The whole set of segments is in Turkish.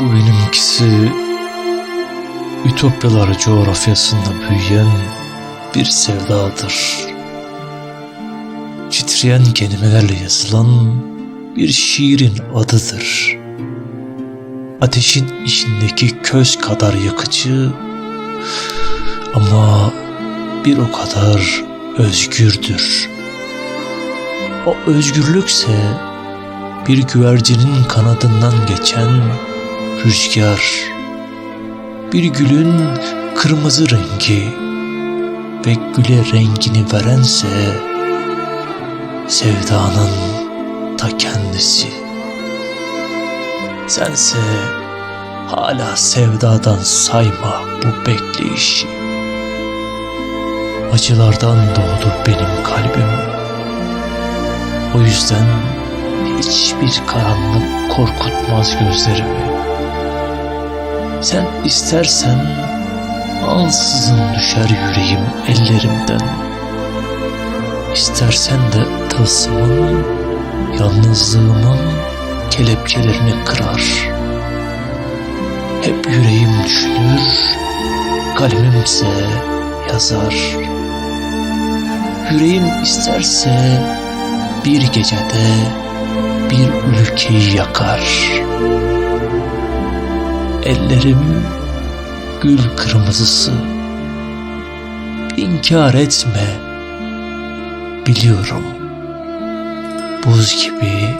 Bu benimkisi Ütopyalar coğrafyasında büyüyen bir sevdadır. Titreyen kelimelerle yazılan bir şiirin adıdır. Ateşin içindeki köz kadar yakıcı ama bir o kadar özgürdür. O özgürlükse bir güvercinin kanadından geçen rüzgar, bir gülün kırmızı rengi ve güle rengini verense sevdanın ta kendisi. Sense hala sevdadan sayma bu bekleyişi. Acılardan doğdu benim kalbim. O yüzden hiçbir karanlık korkutmaz gözlerimi. Sen istersen ansızın düşer yüreğim ellerimden. İstersen de tılsımın, yalnızlığımın kelepçelerini kırar. Hep yüreğim düşünür, kalemimse yazar. Yüreğim isterse bir gecede bir ülkeyi yakar. Ellerim gül kırmızısı. İnkar etme. Biliyorum. Buz gibi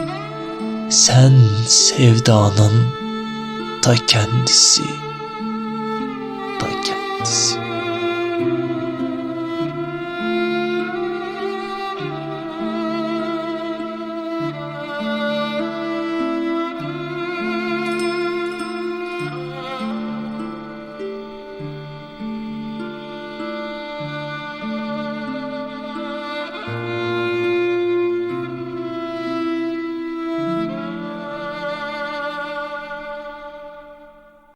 sen sevdanın ta kendisi. Ta kendisi.